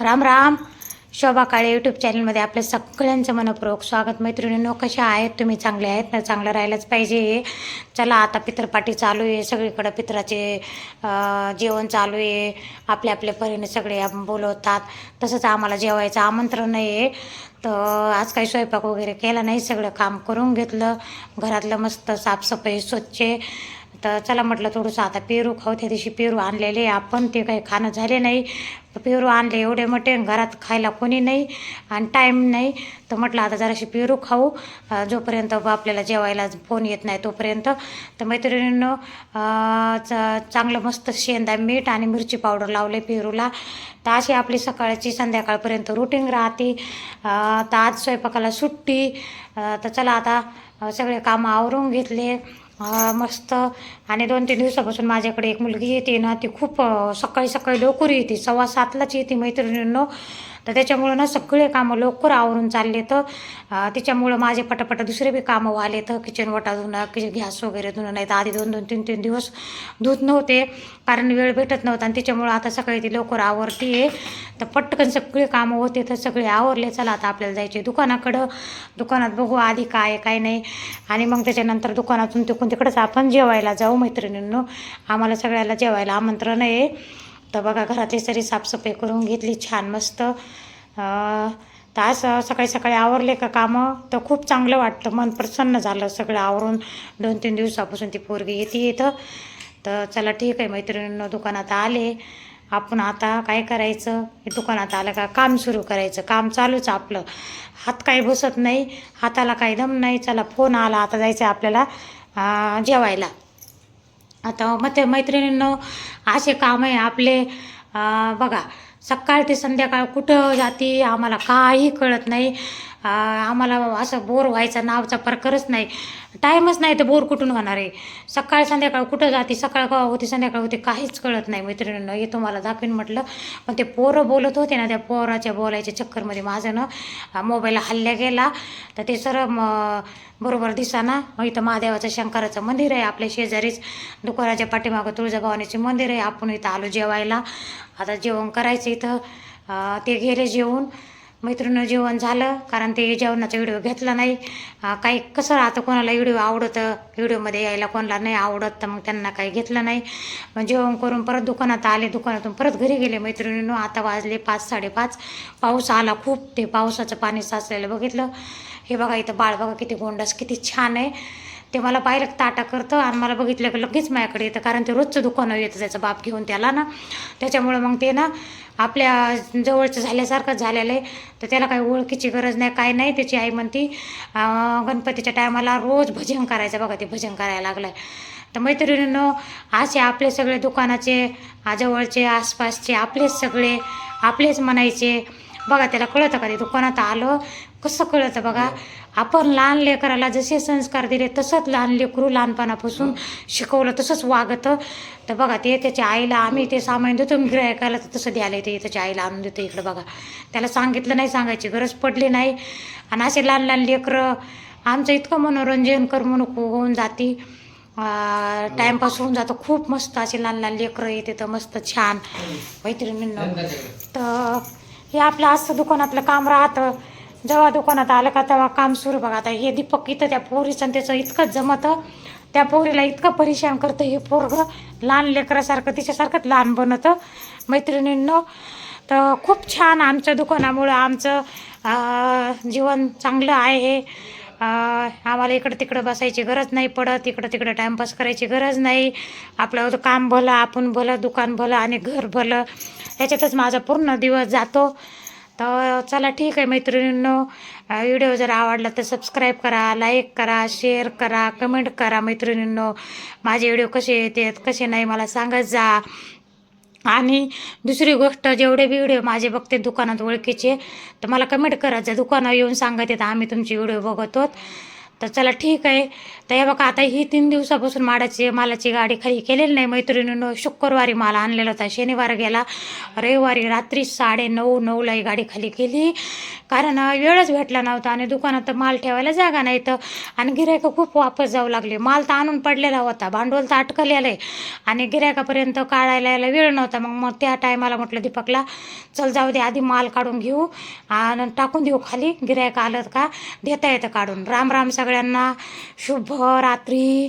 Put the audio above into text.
Ram Ram. Shobha Kale YouTube चॅनलमध्ये आपल्या सगळ्यांचं मनपूर्वक स्वागत. मैत्रिणींनो कशा आहेत? तुम्ही चांगले आहेत ना? चांगलं राहिलंच पाहिजे. चला आता पित्रपाटी चालू आहे. सगळीकडं पित्राचे जेवण चालू आहे. आपल्या आपल्या परीने सगळे बोलवतात. तसंच आम्हाला जेवायचं आमंत्रण आहे. तर आज काही स्वयंपाक वगैरे केला नाही. सगळं काम करून घेतलं. घरातलं मस्त साफसफाई स्वच्छ. तर चला म्हटलं थोडंसं आता पेरू खाऊ त्या दिवशी पेरू आणलेले आपण ते काही खाणं झाले नाही. पेरू आणले एवढे मोठे घरात खायला कोणी नाही आणि टाईम नाही. तर म्हटलं आता जराशी पेरू खाऊ. जोपर्यंत आपल्याला जेवायला फोन येत नाही तोपर्यंत. तर मैत्रिणीनं चांगलं मस्त शेंदा मीठ आणि मिरची पावडर लावले पेरूला. तर अशी आपली सकाळची संध्याकाळपर्यंत रुटीन राहते. तर आज स्वयंपाकाला सुट्टी. तर चला आता सगळे कामं आवरून घेतले. मस्त. आणि दोन तीन दिवसापासून माझ्याकडे एक मुलगी येते ना ती खूप सकाळी सकाळी लवकर येते. सव्वा सातलाच येते मैत्रिणींनो. तर त्याच्यामुळं ना सगळे कामं लवकर आवरून चालले तर त्याच्यामुळं तिच्यामुळं माझे पटापट दुसरे बी कामं वाले तर किचन वटा धुणं कि गॅस वगैरे धुणं नाही तर आधी दोन दोन तीन तीन दिवस धुत नव्हते कारण वेळ भेटत नव्हता आणि त्याच्यामुळं आता सकाळी ती लवकर आवरती आहे तर पटकन सगळे कामं होते तर सगळे आवरले चला आता आपल्याला जायचे दुकानाकडं. दुकानात बघू आधी काय काय नाही. आणि मग त्याच्यानंतर दुकानातून तिकून तिकडंच आपण जेवायला जाऊ मैत्रिणींनो. आम्हाला सगळ्याला जेवायला आमंत्रण आहे. तर बघा घरातली सरी साफसफाई करून घेतली छान मस्त. तर असं सकाळी सकाळी आवरले का कामं तर खूप चांगलं वाटतं. मन प्रसन्न झालं सगळं आवरून. दोन तीन दिवसापासून ती पोरगी येते येतं तर चला ठीक आहे मैत्रिणींनो दुकानात आले. आपण आता काय करायचं? हे दुकानात आलं का काम सुरू करायचं. काम चालूच आपलं. हात काही बसत नाही हाताला काही दम नाही. चला फोन आला. आता जायचं आहे आपल्याला जेवायला. आता मग ते मैत्रिणींनो असे काम आहे आपले बघा सकाळ ते संध्याकाळ कुठं जाती आम्हाला काही कळत नाही. आम्हाला असं बोर व्हायचा नावचा प्रकारच नाही. टाईमच नाही तर बोर कुठून होणार आहे? सकाळ संध्याकाळ कुठं जाते? सकाळ केव्हा होती संध्याकाळ होते? काहीच कळत नाही मैत्रिणींना. हे तुम्हाला दाखवीन म्हटलं. पण ते पोरं बोलत होते ना त्या पोराच्या बोलायच्या चक्करमध्ये माझं ना मोबाईल हल्ल्या गेला. तर ते सर म बरोबर दिसाना. ना इथं महादेवाचं शंकराचं मंदिर आहे आपल्या शेजारीच. दुकानाच्या पाठीमागं तुळजाभवानीचे मंदिर आहे. आपण इथं आलो जेवायला. आता जेवण करायचं इथं. ते गेले जेवून. मैत्रिणीनं जेवण झालं कारण ते जेवणाचा व्हिडिओ घेतला नाही. काही कसं राहतं कोणाला व्हिडिओ आवडतं व्हिडिओमध्ये यायला कोणाला नाही आवडत तर मग त्यांना काही घेतलं नाही. मग जेवण करून परत दुकानात आले दुकानातून परत घरी गेले मैत्रिणीनं. आता वाजले पाच साडेपाच. पाऊस आला खूप ते पावसाचं पाणी साचलेलं बघितलं. हे बघा इथं बाळ बघा किती गोंडस किती छान आहे. ते मला पाहिलं ताटा करतं आणि मला बघितलं की लगेच माझ्याकडे येतं कारण ते रोजचं दुकानं येतं त्याचा बाप घेऊन त्याला ना. त्याच्यामुळं मग ते ना आपल्या जवळचं झाल्यासारखंच झालेलं आहे. तर त्याला काही ओळखीची गरज नाही काय नाही. त्याची आई म्हणती गणपतीच्या टायमाला रोज भजन करायचं बघा ते भजन करायला लागलं आहे तर मैत्रिणीनं असे आपले सगळे दुकानाचे जवळचे आसपासचे आपलेच सगळे आपलेच म्हणायचे. बघा त्याला कळतं का ते दुकानात आलं? कसं कळतं बघा? आपण लहान लेकराला जसे संस्कार दिले तसंच लहान लेकरू लहानपणापासून शिकवलं तसंच वागतं. तर बघा ते त्याच्या आईला आम्ही ते सामान देतो गिरायकाला तर तसं द्यायला ते त्याच्या आईला आणून देतो इकडं बघा. त्याला सांगितलं नाही सांगायची गरज पडली नाही. आणि असे लहान लहान लेकरं आमचं इतकं मनोरंजन करमणूक होऊन जाती. टाईमपास होऊन जातो. खूप मस्त असे लहान लहान लेकरं येते तर मस्त छान. मैत्रिणींना तर हे आपलं असं दुकानातलं काम राहतं. जेव्हा दुकानात आलं का तेव्हा काम सुरू बघा. आता हे दीपक इथं त्या पोरीचं आणि त्याचं इतकंच जमतं. त्या पोरीला इतकं परेशान करतं हे पोरगं. लहान लेकरासारखं तिच्यासारखंच लहान बनतं. मैत्रिणींनो तर खूप छान आमच्या दुकानामुळं आमचं जीवन चांगलं आहे. आम्हाला इकडं तिकडं बसायची गरज नाही पडत. इकडं तिकडं टाईमपास करायची गरज नाही. आपलं काम भलं आपण भलं दुकान भलं आणि घर भलं. याच्यातच माझा पूर्ण दिवस जातो. तर चला ठीक आहे मैत्रिणींनो व्हिडिओ जर आवडला तर सबस्क्राईब करा लाईक करा शेअर करा कमेंट करा मैत्रिणींनो. माझे व्हिडिओ कसे येतात कसे नाही मला सांगत जा. आणि दुसरी गोष्ट जेवढे बी व्हिडिओ माझे बघते दुकानात ओळखीचे तर मला कमेंट करा. जा दुकानावर येऊन सांगत येतं आम्ही तुमचे व्हिडिओ बघतो तर चला ठीक आहे. तर हे बघा आता ही तीन दिवसापासून माडाची मालाची गाडी खाली केलेली नाही. मैत्रिणीनं शुक्रवारी माल आणलेला होता. शनिवार गेला. रविवारी रात्री साडे नऊ नऊला ही गाडी खाली केली. कारण वेळच भेटला नव्हता आणि दुकानात तर माल ठेवायला जागा नाही. तर आणि गिरायकं खूप वापस जाऊ लागले. माल तर आणून पडलेला होता. भांडवल तर अटकलेलं आहे. आणि गिरायकापर्यंत काढायला यायला वेळ नव्हता. मग मग त्या टायमाला म्हटलं दीपकला चल जाऊ दे आधी माल काढून घेऊ. आणि टाकून देऊ खाली. गिरायक आलं का देता येतं काढून. राम राम सगळ्यांना शुभ रात्री.